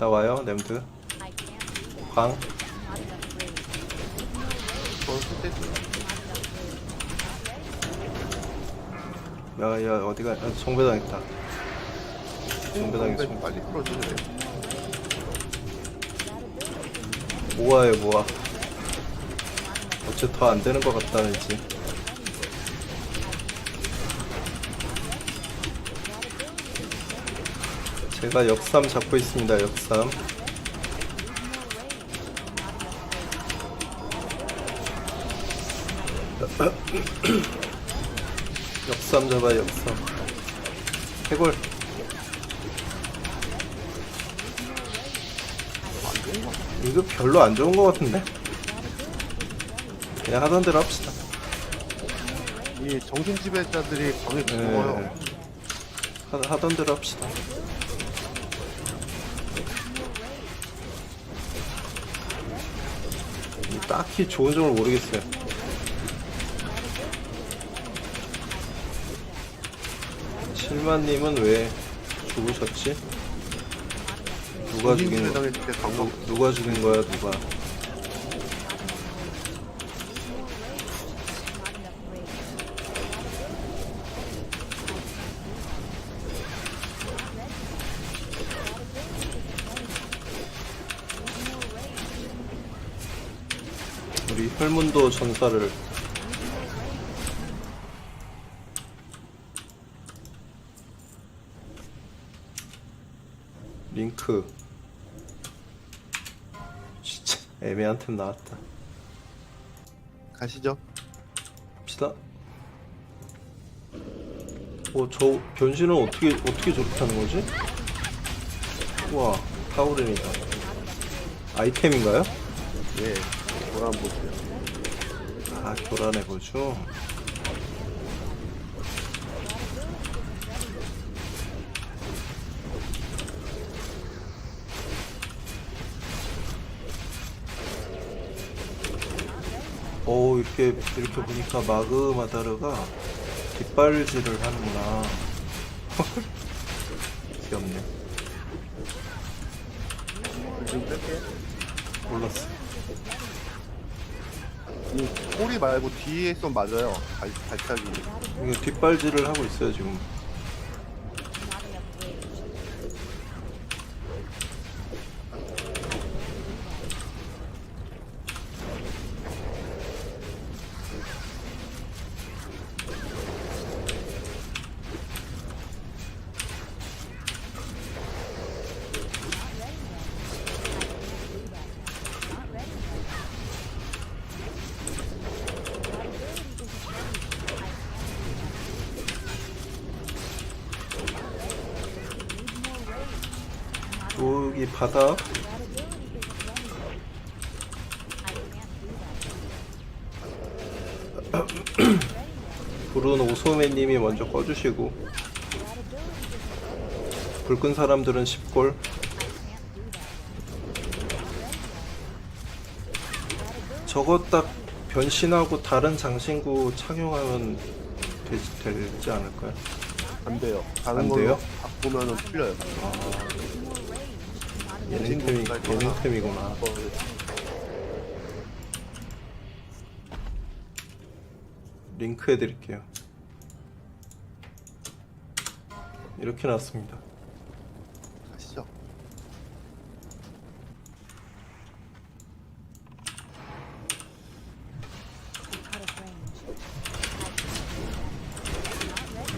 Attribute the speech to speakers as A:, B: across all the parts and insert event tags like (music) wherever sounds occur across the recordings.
A: 자 와요 램드. 광. 야야 어디가 아, 정배당했다. 정배당했어
B: 좀 빨리 풀어주세요.
A: 모아요 모아. 어째 더 안되는 것 같다 왠지 제가 역삼 잡고 있습니다 역삼. (clears throat) 역삼 잡아 역삼. 해골. 이거 별로 안 좋은 것 같은데? 그냥 하던 대로 합시다.
B: 이 정신 지배자들이 방에
A: 네.
B: 무서워요.
A: 하, 하던 대로 합시다 딱히 좋은 점을 모르겠어요 실마님은 왜 죽으셨지? 누가 죽인
B: 당했을 때
A: 누, 누가 죽인 거야 누가 우리 혈문도 전사를 링크 진짜 애매한 템 나왔다
B: 가시죠.
A: 갑시다 어저 변신은 어떻게 어떻게 저렇게 하는 거지? 우와 타오른이다 아이템인가요?
B: 예, 보람 보세요.
A: 아 교란의 거죠 오 이렇게 이렇게 보니까 마그 마다르가 깃발질을 하는구나 (laughs) 귀엽네
B: 좀 뺄게요.
A: 몰랐어
B: 이 꼬리 말고 뒤에 좀 맞아요. 발, 발차기.
A: 이거 뒷발질을 하고 있어요 지금 여기 바닥 불은 오소매님이 먼저 꺼주시고 불 끈 사람들은 10골 저거 딱 변신하고 다른 장신구 착용하면 되지, 되지 않을까요?
B: 안 돼요. 다른
A: 안
B: 걸로
A: 돼요?
B: 바꾸면은 풀려요.
A: 예능템이, 예능템이구나
B: 어,
A: 링크 해드릴게요. 이렇게 나왔습니다.
B: 가시죠.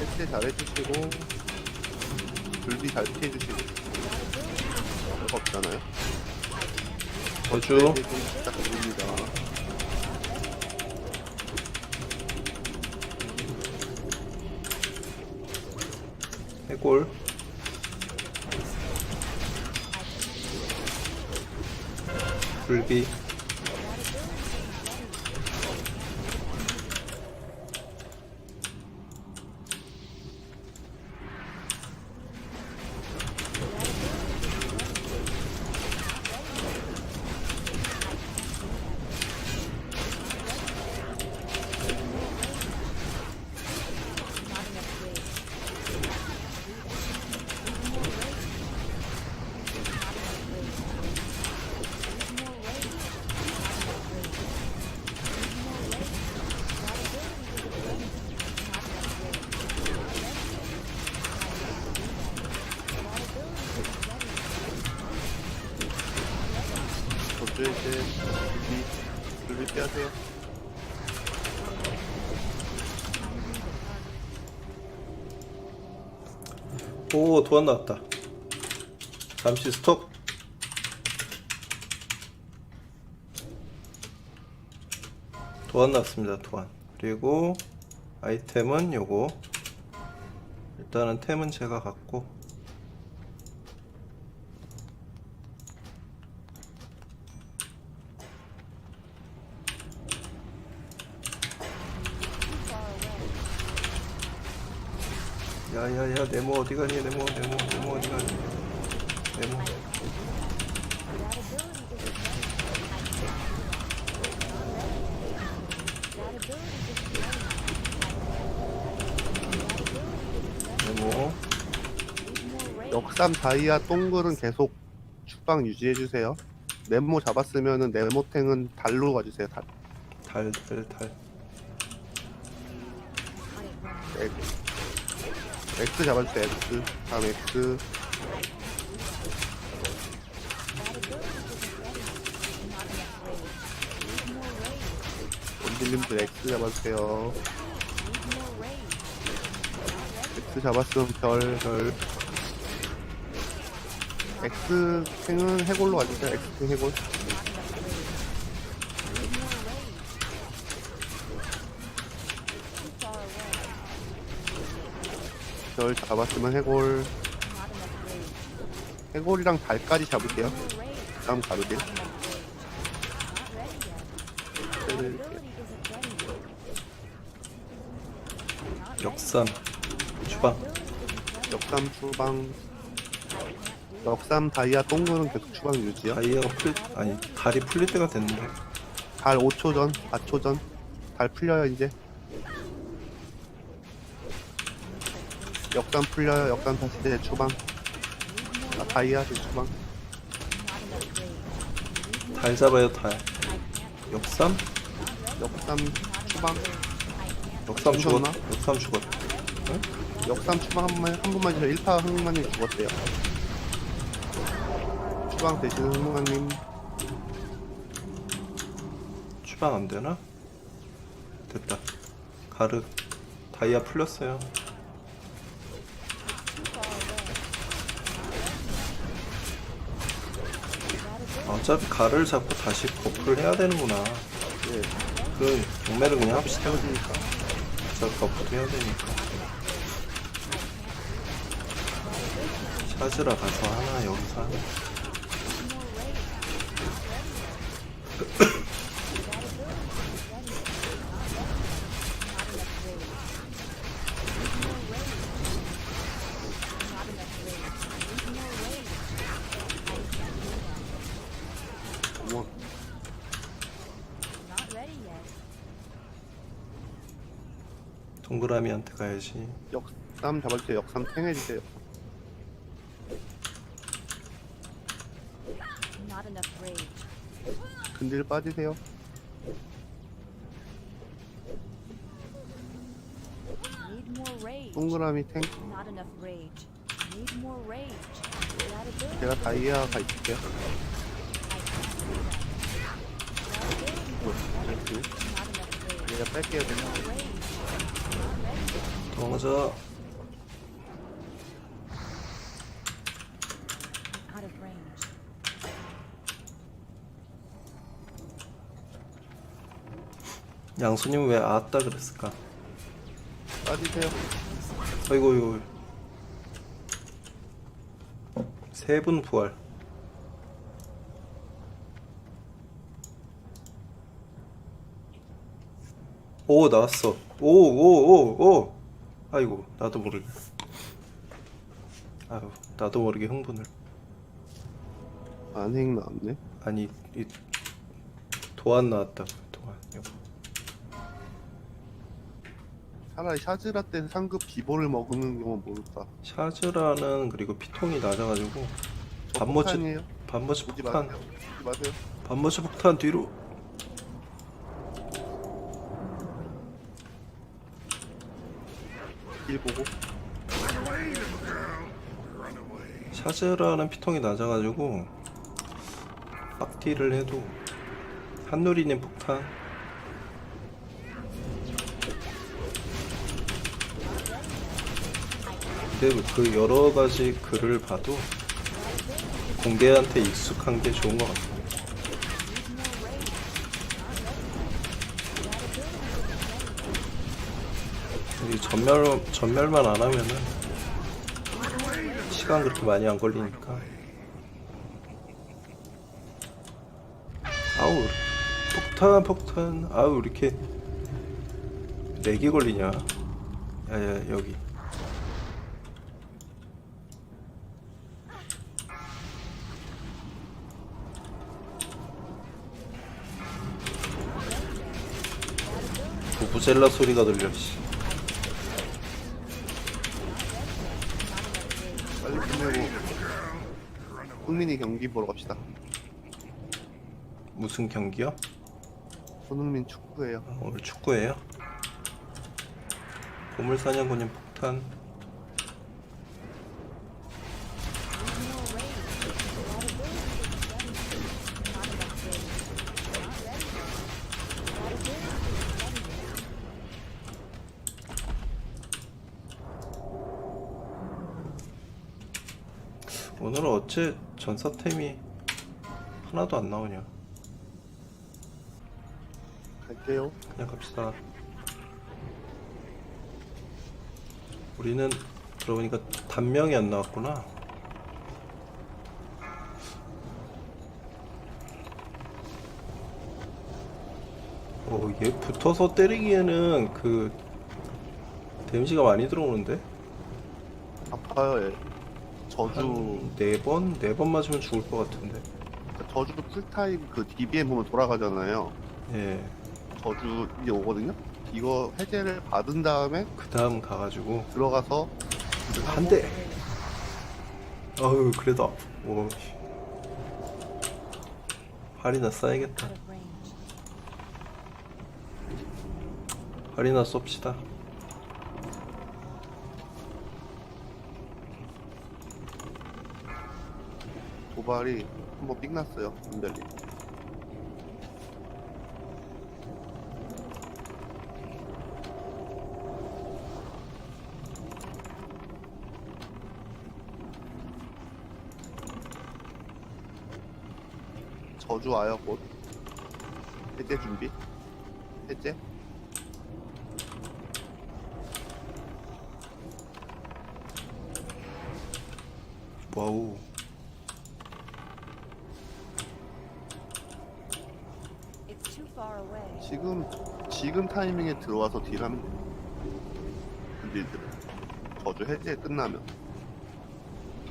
B: 해체 잘 해주시고 불비 잘 피해주시고 별거 없잖아요.
A: 저주
B: 부탁드립니다.
A: 해골 불비 오 도안 나왔다. 잠시 스톱. 도안 나왔습니다 도안. 그리고 아이템은 요거. 일단은 템은 제가 갖고 야야야 네모 어디 가니 네모 네모 네모 어디 가니 네모 네모
B: 역삼 다이아 동글은 계속 축방 유지해 주세요. 네모 잡았으면은 네모탱은 달로 가주세요. 달.
A: 달달달
B: X. X 잡아주세요. X. 다음 X. 원딜님들 X 잡아주세요. X 잡았으면 별, 별. X 탱은 해골로 가주세요. X 탱 해골. 별 잡았으면 해골. 해골이랑 달까지 잡을게요. 다음. 때릴게요.
A: 역삼 주방
B: 역삼 추방. 역삼 다이아 동글은 계속 추방 유지요.
A: 다이아가 풀 아니 달이 풀릴 때가 됐는데
B: 달 5초 전, 4초 전. 달 풀려요, 이제. 역삼 풀려요, 역삼 다시 대 추방. 아, 다이아 대 추방.
A: 달 잡아요 달 역삼
B: 역삼 추방.
A: 역삼 죽었
B: 죽었나?
A: 역삼 죽었
B: 역삼 추방 한 번만, 한 번만 해주세요. 1파 흥만님 죽었대요. 추방 대신 흥만님.
A: 추방 안 되나 됐다 가르 다이아 풀렸어요 어차피 가를 잡고 다시 버프를 해야 되는구나.
B: 예,
A: 그 경매를 그냥 합시다. 저 버프 해야 되니까. 찾으러 가서 하나 여기서 하나
B: 뭐,
A: 동그라미한테 가야지
B: 역삼 잡아주세요. 역삼 탱해주세요.
C: Not enough rage.
B: 근딜 빠지세요.
C: Need more rage.
B: 동그라미 탱.
C: Not enough rage. Need more rage. That ability.
B: 제가 다이아 가 있을게요. 뭐. 제가 뺄게요. 그냥.
C: Rage. Range.
A: 양수님 왜 아따 그랬을까?
B: 빠지세요.
A: 아이고 이거 세분 부활. 오 나왔어. 오 오 오 오 아이고 나도 모르게 아유 나도 모르게 흥분을
B: 안행 나왔네.
A: 아니 이 도안 나왔다고 도안 이거
B: 차라리 샤즈라 때 상급 기보를 먹는 경우는 모를까.
A: 샤즈라는 그리고 피통이 낮아가지고
B: 저
A: 반모치
B: 폭탄이에요.
A: 반모치
B: 오지
A: 폭탄
B: 마세요. 오지 마세요.
A: 반모치 폭탄 뒤로
B: 길 보고.
A: 샤즈라는 피통이 낮아가지고 빡딜을 해도 한누리님 폭탄 근데 그 여러 가지 글을 봐도 공개한테 익숙한 게 좋은 것 같아요. 이 전멸 전멸만 안 하면은 시간 그렇게 많이 안 걸리니까. 아우 폭탄 폭탄 아우 이렇게 렉이 걸리냐? 야야 여기. 부부젤라 소리가 들려. 씨.
B: 빨리 끝내고 손흥민이 경기 보러 갑시다.
A: 무슨 경기요?
B: 손흥민 축구예요.
A: 오늘 축구예요? 보물사냥꾼님 폭탄 오늘은 어째 전사템이 하나도 안 나오냐
B: 갈게요.
A: 그냥 갑시다. 우리는 들어보니까 단명이 안 나왔구나. 어, 얘 붙어서 때리기에는 그 데미지가 많이 들어오는데
B: 아파요. 얘. 저주
A: 번, 네 번 맞으면 죽을 것 같은데.
B: 저주 풀타임 그 DBM 보면 돌아가잖아요.
A: 예,
B: 저주 이제 오거든요. 이거 해제를 받은 다음에
A: 그 다음 가가지고
B: 들어가서
A: 한 대. 어우 그래도 아프. 오. 할이나 써야겠다. 할이나 쏩시다.
B: 도발이 한번 삑 났어요. 은별리. 저주 와요 곧. 해제 준비. 해제.
A: 와우.
C: It's too far away.
B: 지금 지금 타이밍에 들어와서 딜하면 돼. 근데 저주 해제 끝나면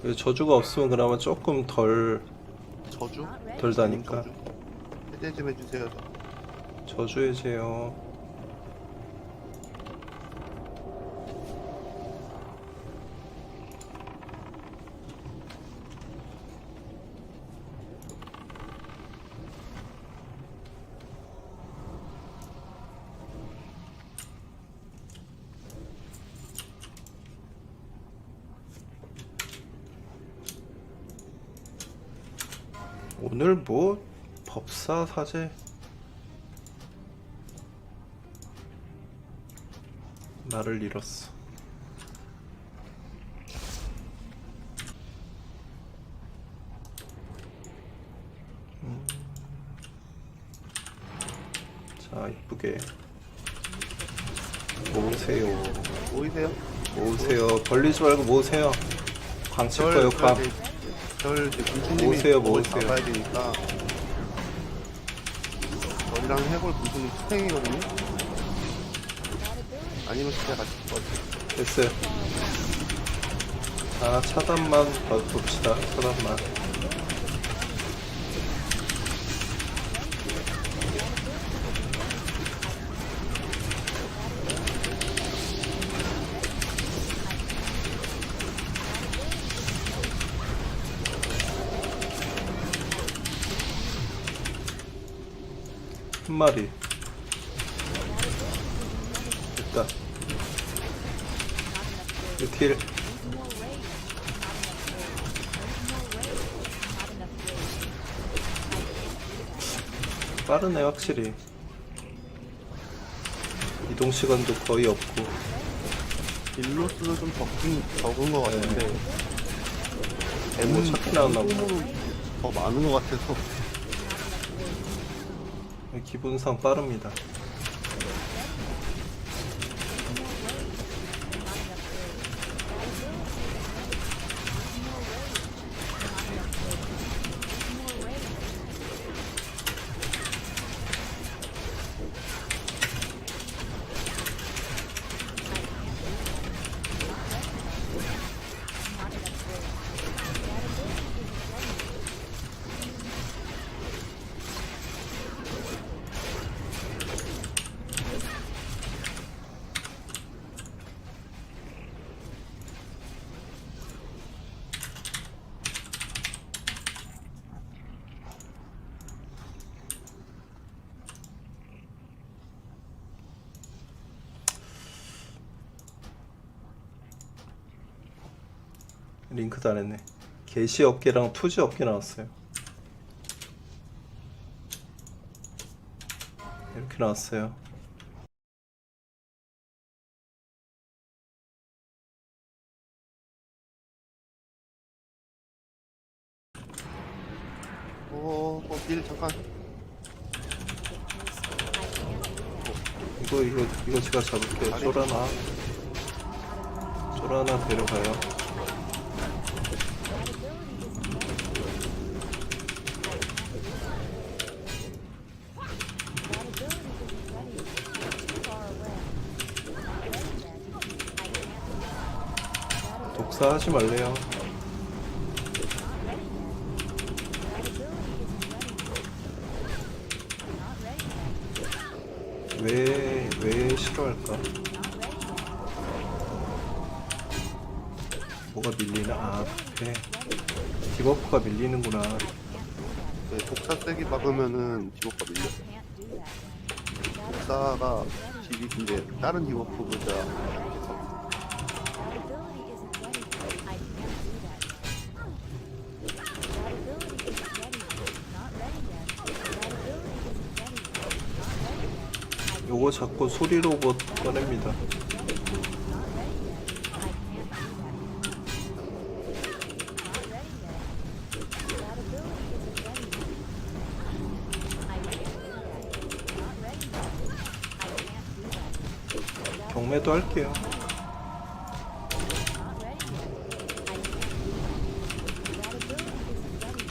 A: 그 저주가 없으면 그나마 조금 덜
B: 저주.
A: 덜 다니까.
B: 저주. 해제 좀 해주세요.
A: 저주 해제요. 오늘 뭐 법사 사제 나를 잃었어. 음. 자, 이쁘게 모으세요.
B: 보이세요?
A: 모으세요. 벌리지 말고 모으세요. 광칠 거요, 꽉.
B: 절 이제 군수님이
A: 모으세요, 모으세요.
B: 잡아야 되니까 저희랑 해볼 군수님 스탱이거든요. 아니면 진짜 같이 어,
A: 됐어요. 자, 차단만 봐- 봅시다. 차단만. 한 마리. 됐다.
C: rage.
A: 빠르네 확실히 이동 시간도 거의 없고
B: 딜로스는 좀 적긴 적은 것 같은데
A: 뭐 찾기 나왔나 보다
B: 음, 더 많은 것 같아서
A: 기분상 빠릅니다 링크 달했네. 게시 업계랑 투지 업계 나왔어요. 이렇게 나왔어요.
B: 어, 어, 딜 잠깐.
A: 이거 이거 이거 제가 잡을게요. 쫄하나. 쫄하나 데려가요 독사하지 말래요 왜, 왜 싫어할까? 뭐가 밀리나? 아, 그래. 디버프가 밀리는구나.
B: 네, 독사 세기 박으면은 디버프가 밀려 독사가 딜이 근데 다른 디버프보다
A: 요거 자꾸 소리 로봇 꺼냅니다. 경매도 할게요.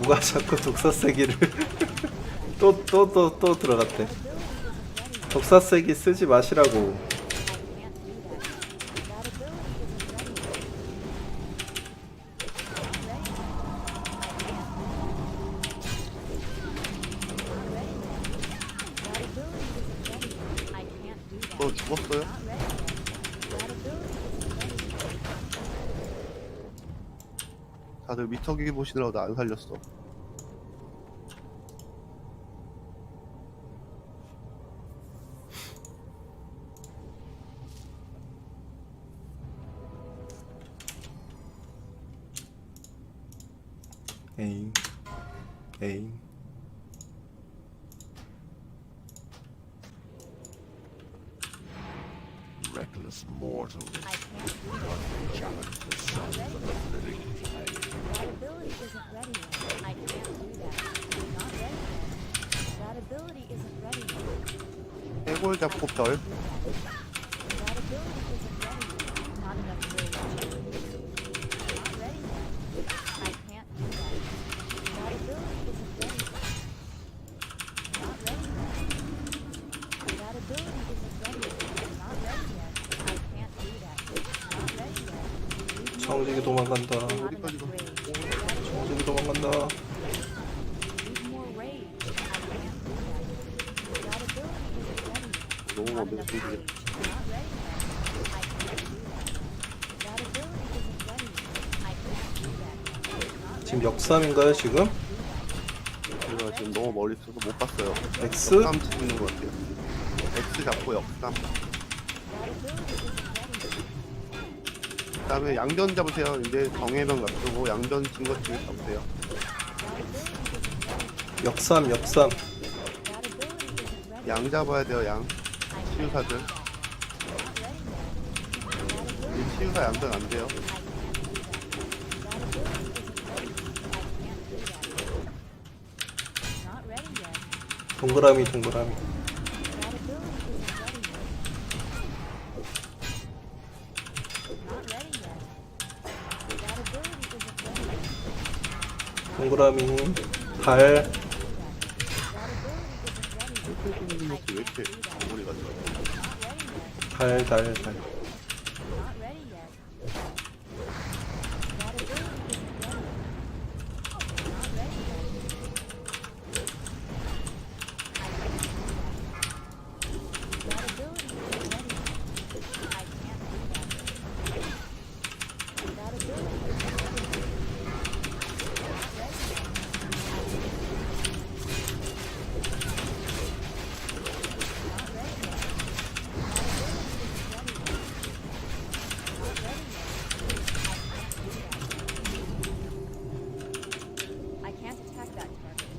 A: 누가 자꾸 독사세기를 (laughs) 또 또 또 또 들어갔대. 독사세기 쓰지 마시라고.
B: 너 죽었어요? 다들 미터기 보시느라고 나 안 살렸어
A: 에잉 에잉
D: reckless mortals. Challenge the sons of the living.
C: That ability isn't ready yet. I can't do that. Not ready yet. That ability isn't ready yet.
B: 해골 잡고 별
C: That ability isn't ready yet. Not enough rage. Not ready yet. I can't do that. That ability isn't ready yet. Not ready yet. That ability isn't ready yet. Not ready yet. I can't do that. Not ready yet.
A: 청지기 도망간다.
C: Not enough rage.
A: 청지기 도망간다.
C: Need more rage. I can't do that. That ability isn't ready yet.
B: 너무
C: Not
B: 먼저
C: enough
B: 죽이겠다
C: rage. Not ready yet. I can't do that. That ability isn't ready yet. I can't do that.
A: 지금 역삼인가요 지금?
B: 제가 지금 너무 멀리 있어서 못 봤어요
A: X?
B: 역삼 찍는 것 같아요 X 잡고 역삼 그 다음에 양전 잡으세요 이제 정해병 놔두고 양전 친거 찍 잡으세요
A: 역삼 역삼.
B: 양 잡아야 돼요 양 치유사들 이 치유사 양들 안 돼요.
A: 동그라미 동그라미. 동그라미 달
C: That ability isn't ready
B: 이렇게 머리가 좋아
C: Not ready yet.
A: 달, 달, 달.
C: Not ready yet. That ability isn't ready yet. Not ready yet. That ability isn't ready yet. I can't do that. That ability isn't ready yet. Not ready yet. Not ready yet. That ability isn't ready yet. Not ready yet. I can't do that. I can't attack that target.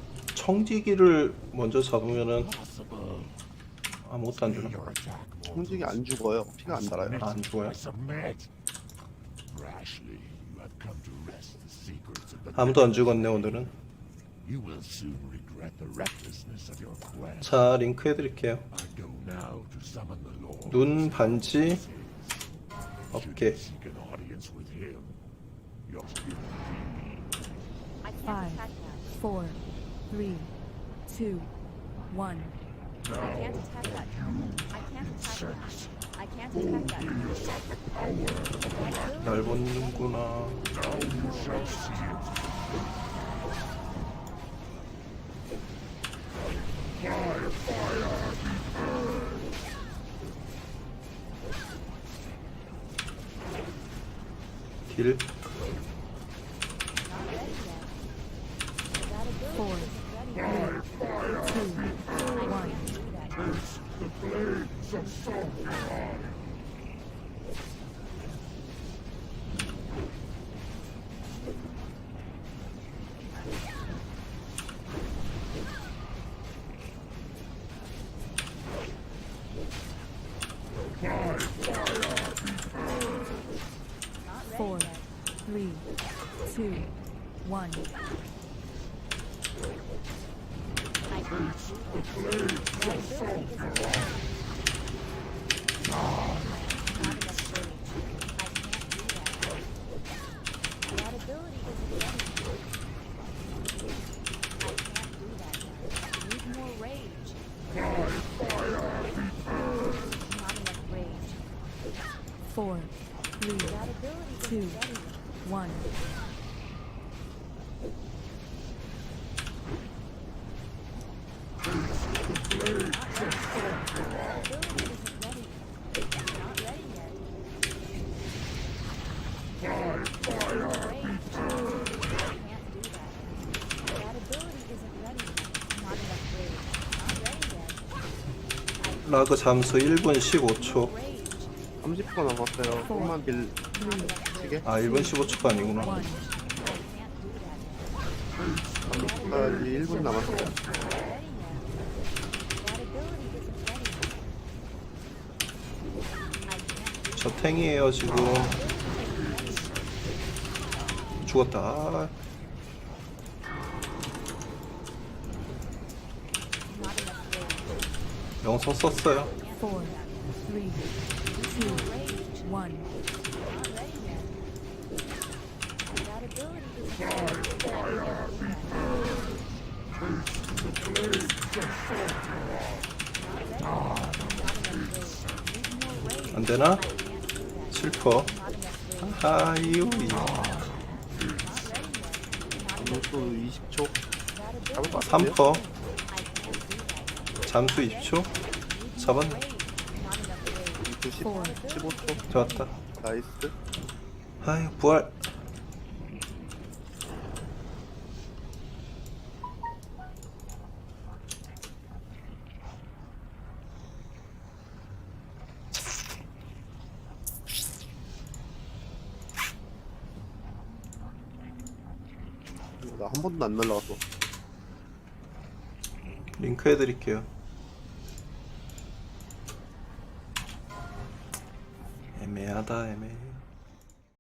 A: 청지기를 먼저 잡으면은. 아무것도 안 주나?
B: 청직이 안 죽어요 피가 안 달아요
A: 안 죽어요? 아무도 안 죽었네 오늘은. 자 링크 해드릴게요. 눈 반지 어깨.
E: Five. four, three, two, one.
C: I can't attack that. I can't attack that. I can't attack that.
A: 날 보는구나. 길
C: Not ready yet. That ability
E: Four.
C: isn't ready yet.
E: Two, one.
C: I can't do that. Not ready
E: Four,
C: yet.
E: three, two, one.
C: I can't do that. That ability isn't ready. Not enough rage. I can't do that. That ability isn't ready. I can't do that yet. Need more rage. Not enough rage.
E: Four, three,
C: That ability
E: Two.
C: isn't ready.
E: one.
C: That ability isn't ready. Not ready yet. Need more rage. I can't do that. That ability isn't ready. Not enough rage. Not ready yet.
A: 라그 잠수 1분 15초.
C: Rage.
B: 30분 남았어요 조금만 딜 치게
A: 아 1분 15초가 아니구나.
E: One.
C: I can't do that.
B: 30분까지 1분 남았어요
A: 저 탱이에요 지금. 죽었다. 영성 썼어요.
E: Four, three, two, one.
A: 안 되나? 슬퍼.
C: Not
B: 이것도 20초
C: that
B: 잡을 것
C: ability.
B: 같은데요?
A: 3퍼.
C: I can't do that.
A: 잠수 20초. 잡았네.
C: Rage. Not enough rage.
B: 90,
E: Four.
B: 15초
A: 좋았다.
B: 나이스
A: 아유 부활.
B: 나 한 번도 안 날라갔어
A: 링크 해드릴게요. 애매하다 애매해